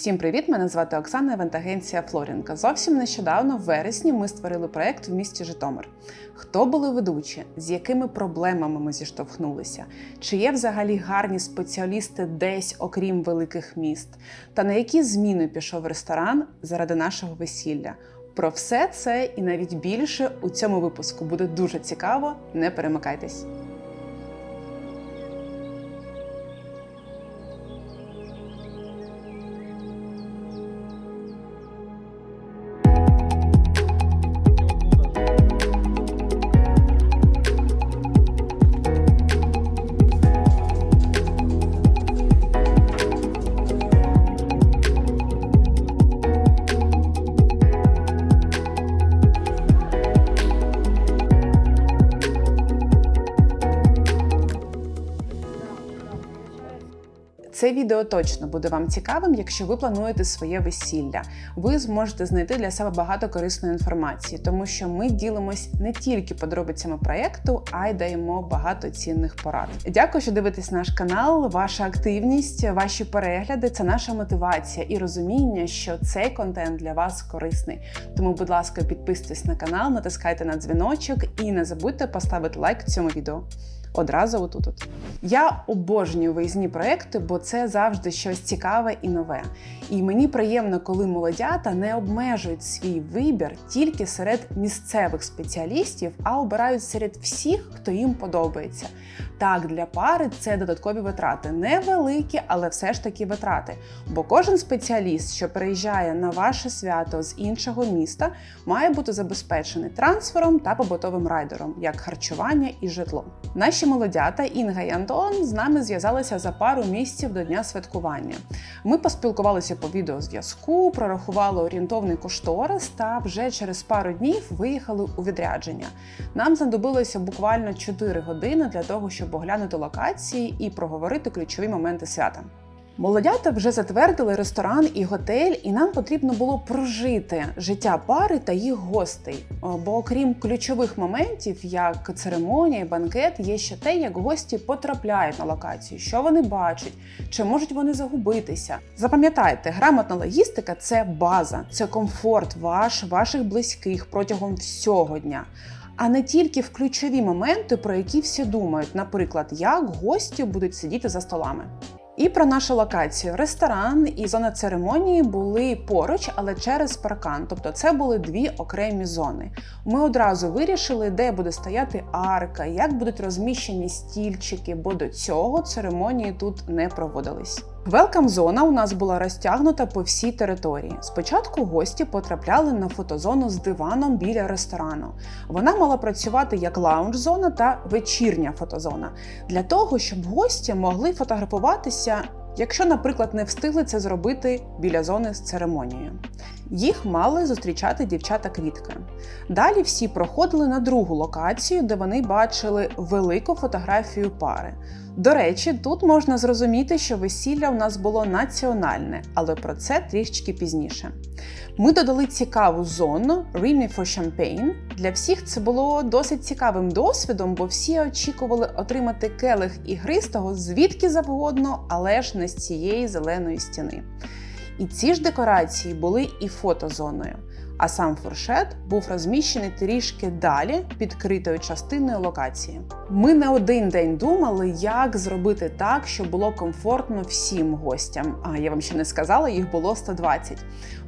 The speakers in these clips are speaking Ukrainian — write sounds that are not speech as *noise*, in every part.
Всім привіт! Мене звати Оксана Івент-агенція Флорінка. Зовсім нещодавно, в вересні, ми створили проект в місті Житомир. Хто були ведучі, з якими проблемами ми зіштовхнулися? Чи є взагалі гарні спеціалісти десь, окрім великих міст? Та на які зміни пішов ресторан заради нашого весілля? Про все це і навіть більше у цьому випуску буде дуже цікаво. Не перемикайтесь. Це відео точно буде вам цікавим, якщо ви плануєте своє весілля. Ви зможете знайти для себе багато корисної інформації, тому що ми ділимось не тільки подробицями проєкту, а й даємо багато цінних порад. Дякую, що дивитесь наш канал. Ваша активність, ваші перегляди це наша мотивація і розуміння, що цей контент для вас корисний. Тому, будь ласка, підписуйтесь на канал, натискайте на дзвіночок і не забудьте поставити лайк цьому відео. Одразу отут. -от. Я обожнюю виїзні проекти, бо це завжди щось цікаве і нове. І мені приємно, коли молодята не обмежують свій вибір тільки серед місцевих спеціалістів, а обирають серед всіх, хто їм подобається. Так, для пари це додаткові витрати, невеликі, але все ж таки витрати. Бо кожен спеціаліст, що приїжджає на ваше свято з іншого міста, має бути забезпечений трансфером та побутовим райдером, як харчування і житло. Наші молодята Інга і Антон з нами зв'язалися за пару місяців до дня святкування. Ми поспілкувалися по відеозв'язку, прорахували орієнтовний кошторис та вже через пару днів виїхали у відрядження. Нам знадобилося буквально 4 години для того, щоб оглянути локації і проговорити ключові моменти свята. Молодята вже затвердили ресторан і готель, і нам потрібно було прожити життя пари та їх гостей. Бо окрім ключових моментів, як церемонія, банкет, є ще те, як гості потрапляють на локацію, що вони бачать, чи можуть вони загубитися. Запам'ятайте, грамотна логістика це база, це комфорт ваш, ваших близьких протягом всього дня. А не тільки в ключові моменти, про які всі думають, наприклад, як гості будуть сидіти за столами. І про нашу локацію. Ресторан і зона церемонії були поруч, але через паркан. Тобто це були дві окремі зони. Ми одразу вирішили, де буде стояти арка, як будуть розміщені стільчики, бо до цього церемонії тут не проводились. Велкам зона у нас була розтягнута по всій території. Спочатку гості потрапляли на фотозону з диваном біля ресторану. Вона мала працювати як лаунж-зона та вечірня фотозона для того, щоб гості могли фотографуватися. Якщо, наприклад, не встигли це зробити біля зони з церемонією, їх мали зустрічати дівчата-квітки. Далі всі проходили на другу локацію, де вони бачили велику фотографію пари. До речі, тут можна зрозуміти, що весілля у нас було національне, але про це трішки пізніше. Ми додали цікаву зону Remy for Champagne. Для всіх це було досить цікавим досвідом, бо всі очікували отримати келих ігристого звідки завгодно, але ж не з цієї зеленої стіни. І ці ж декорації були і фотозоною. А сам фуршет був розміщений трішки далі під критою частиною локації. Ми не один день думали, як зробити так, щоб було комфортно всім гостям. А я вам ще не сказала, їх було 120.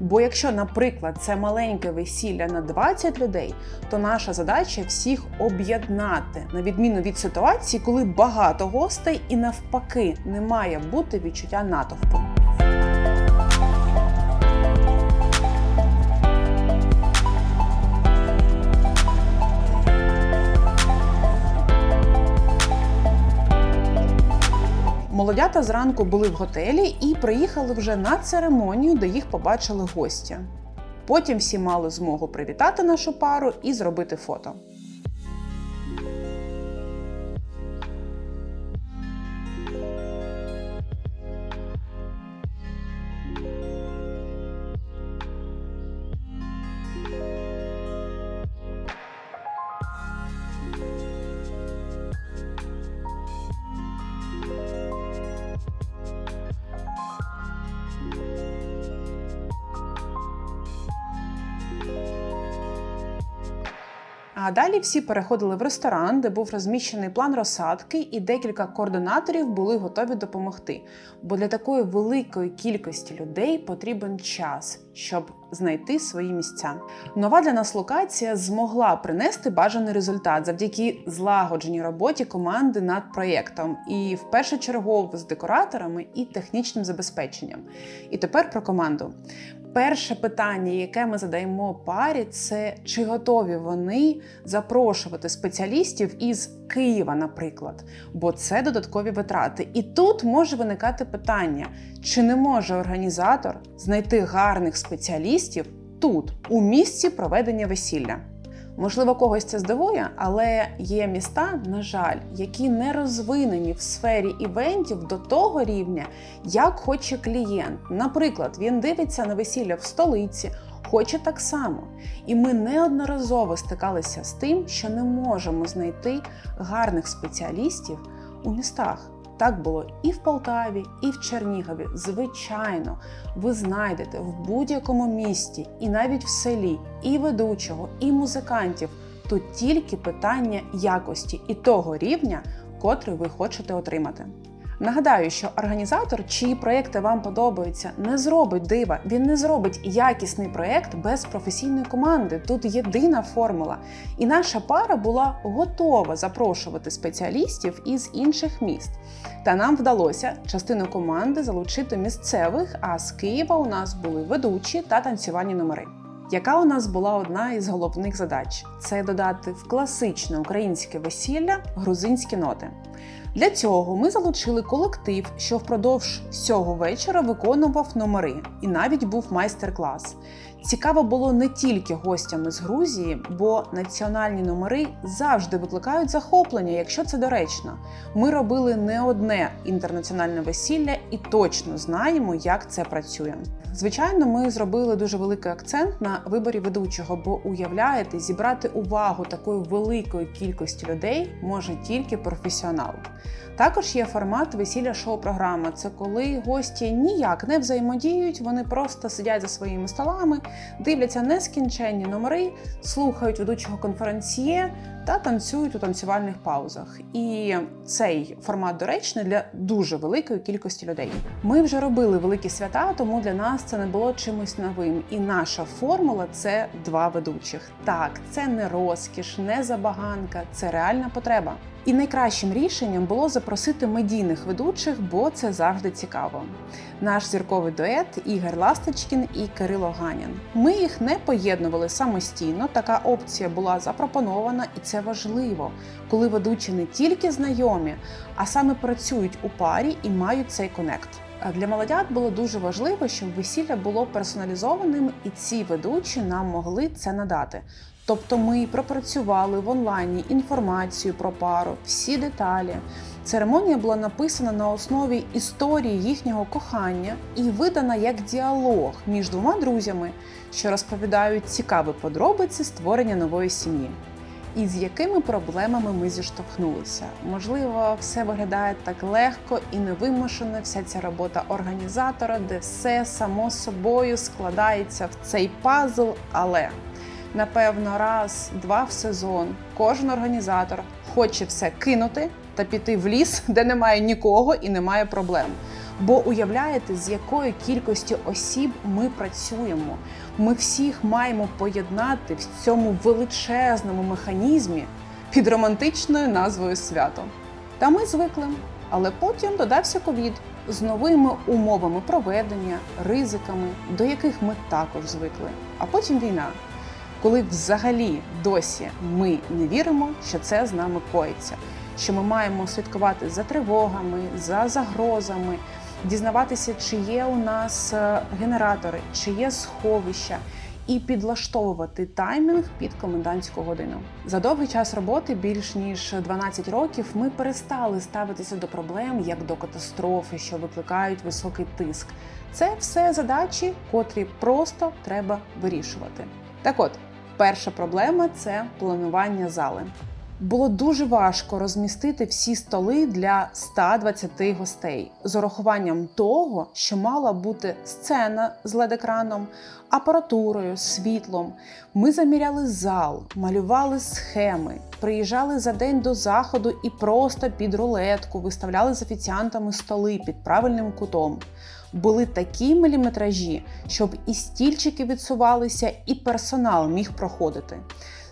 Бо якщо, наприклад, це маленьке весілля на 20 людей, то наша задача всіх об'єднати, на відміну від ситуації, коли багато гостей і навпаки не має бути відчуття натовпу. Молодята зранку були в готелі і приїхали вже на церемонію, де їх побачили гості. Потім всі мали змогу привітати нашу пару і зробити фото. А далі всі переходили в ресторан, де був розміщений план розсадки, і декілька координаторів були готові допомогти. Бо для такої великої кількості людей потрібен час, щоб знайти свої місця. Нова для нас локація змогла принести бажаний результат завдяки злагодженій роботі команди над проєктом, і в першочергово з декораторами і технічним забезпеченням. І тепер про команду. Перше питання, яке ми задаємо парі, це чи готові вони запрошувати спеціалістів із Києва, наприклад, бо це додаткові витрати. І тут може виникати питання: чи не може організатор знайти гарних спеціалістів тут, у місці проведення весілля? Можливо, когось це здивує, але є міста, на жаль, які не розвинені в сфері івентів до того рівня, як хоче клієнт. Наприклад, він дивиться на весілля в столиці, хоче так само. І ми неодноразово стикалися з тим, що не можемо знайти гарних спеціалістів у містах. Так було і в Полтаві, і в Чернігові. Звичайно, ви знайдете в будь-якому місті, і навіть в селі, і ведучого, і музикантів. Тут тільки питання якості і того рівня, котрий ви хочете отримати. Нагадаю, що організатор, чиї проекти вам подобаються, не зробить дива. Він не зробить якісний проект без професійної команди. Тут єдина формула. І наша пара була готова запрошувати спеціалістів із інших міст. Та нам вдалося частину команди залучити місцевих, а з Києва у нас були ведучі та танцювальні номери. Яка у нас була одна із головних задач це додати в класичне українське весілля грузинські ноти. Для цього ми залучили колектив, що впродовж цього вечора виконував номери, і навіть був майстер-клас. Цікаво було не тільки гостями з Грузії, бо національні номери завжди викликають захоплення, якщо це доречно. Ми робили не одне інтернаціональне весілля і точно знаємо, як це працює. Звичайно, ми зробили дуже великий акцент на виборі ведучого, бо уявляєте, зібрати увагу такої великої кількості людей може тільки професіонал. Також є формат весілля шоу-програми. Це коли гості ніяк не взаємодіють, вони просто сидять за своїми столами, дивляться нескінченні номери, слухають ведучого конференціє та танцюють у танцювальних паузах. І цей формат доречний для дуже великої кількості людей. Ми вже робили великі свята, тому для нас це не було чимось новим. І наша формула це два ведучих. Так, це не розкіш, не забаганка, це реальна потреба. І найкращим рішенням було запросити медійних ведучих, бо це завжди цікаво. Наш зірковий дует Ігор Ласточкін і Кирило Ганін. Ми їх не поєднували самостійно. Така опція була запропонована, і це важливо, коли ведучі не тільки знайомі, а саме працюють у парі і мають цей конект. Для молодят було дуже важливо, щоб весілля було персоналізованим, і ці ведучі нам могли це надати. Тобто ми пропрацювали в онлайні інформацію про пару, всі деталі. Церемонія була написана на основі історії їхнього кохання і видана як діалог між двома друзями, що розповідають цікаві подробиці створення нової сім'ї. І з якими проблемами ми зіштовхнулися? Можливо, все виглядає так легко і невимушено. Вся ця робота організатора, де все само собою складається в цей пазл, але напевно, раз, два в сезон кожен організатор хоче все кинути та піти в ліс, *laughs* де немає нікого і немає проблем. Бо уявляєте, з якої кількості осіб ми працюємо. Ми всіх маємо поєднати в цьому величезному механізмі під романтичною назвою свято. Та ми звикли. Але потім додався ковід з новими умовами проведення, ризиками, до яких ми також звикли. А потім війна коли взагалі досі ми не віримо, що це з нами коїться, що ми маємо слідкувати за тривогами, за загрозами, дізнаватися, чи є у нас е, генератори, чи є сховища. І підлаштовувати таймінг під комендантську годину за довгий час роботи, більш ніж 12 років, ми перестали ставитися до проблем як до катастрофи, що викликають високий тиск. Це все задачі, котрі просто треба вирішувати. Так, от Перша проблема це планування зали. Було дуже важко розмістити всі столи для 120 гостей з урахуванням того, що мала бути сцена з LED-екраном, апаратурою, світлом. Ми заміряли зал, малювали схеми, приїжджали за день до заходу і просто під рулетку виставляли з офіціантами столи під правильним кутом. Були такі міліметражі, щоб і стільчики відсувалися, і персонал міг проходити.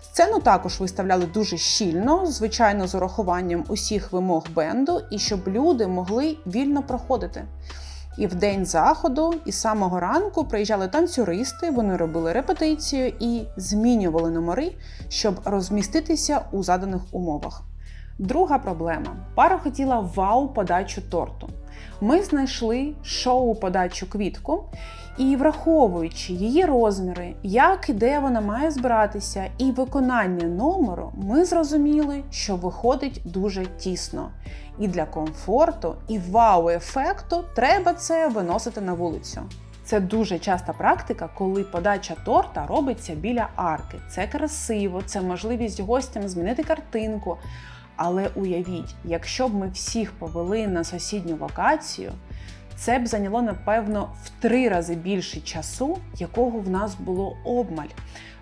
Сцену також виставляли дуже щільно, звичайно, з урахуванням усіх вимог бенду, і щоб люди могли вільно проходити. І в день заходу, і з самого ранку приїжджали танцюристи, вони робили репетицію і змінювали номери, щоб розміститися у заданих умовах. Друга проблема: пара хотіла вау-подачу торту. Ми знайшли шоу-подачу квітку, і враховуючи її розміри, як і де вона має збиратися, і виконання номеру, ми зрозуміли, що виходить дуже тісно. І для комфорту, і вау-ефекту треба це виносити на вулицю. Це дуже часта практика, коли подача торта робиться біля арки. Це красиво, це можливість гостям змінити картинку. Але уявіть, якщо б ми всіх повели на сусідню локацію, це б зайняло, напевно, в три рази більше часу, якого в нас було обмаль.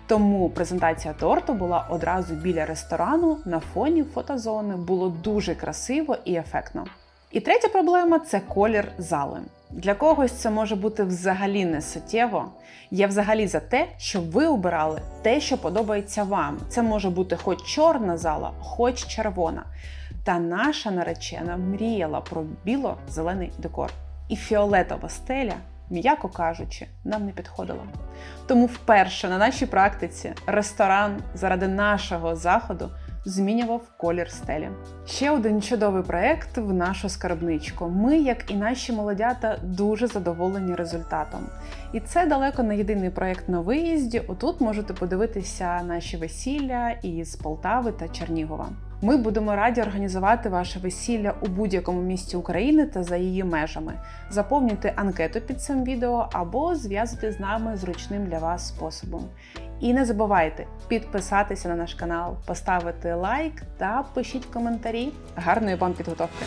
Тому презентація торту була одразу біля ресторану на фоні фотозони. Було дуже красиво і ефектно. І третя проблема це колір зали. Для когось це може бути взагалі не суттєво. Я взагалі за те, щоб ви обирали те, що подобається вам. Це може бути хоч чорна зала, хоч червона. Та наша наречена мріяла про біло-зелений декор. І фіолетова стеля, м'яко кажучи, нам не підходила. Тому вперше на нашій практиці ресторан заради нашого заходу змінював колір стелі. Ще один чудовий проект в нашу скарбничку. Ми, як і наші молодята, дуже задоволені результатом. І це далеко не єдиний проект на виїзді. Отут можете подивитися наші весілля із Полтави та Чернігова. Ми будемо раді організувати ваше весілля у будь-якому місті України та за її межами. Заповнюйте анкету під цим відео або зв'язуйте з нами зручним для вас способом. І не забувайте підписатися на наш канал, поставити лайк та пишіть коментарі. Гарної вам підготовки!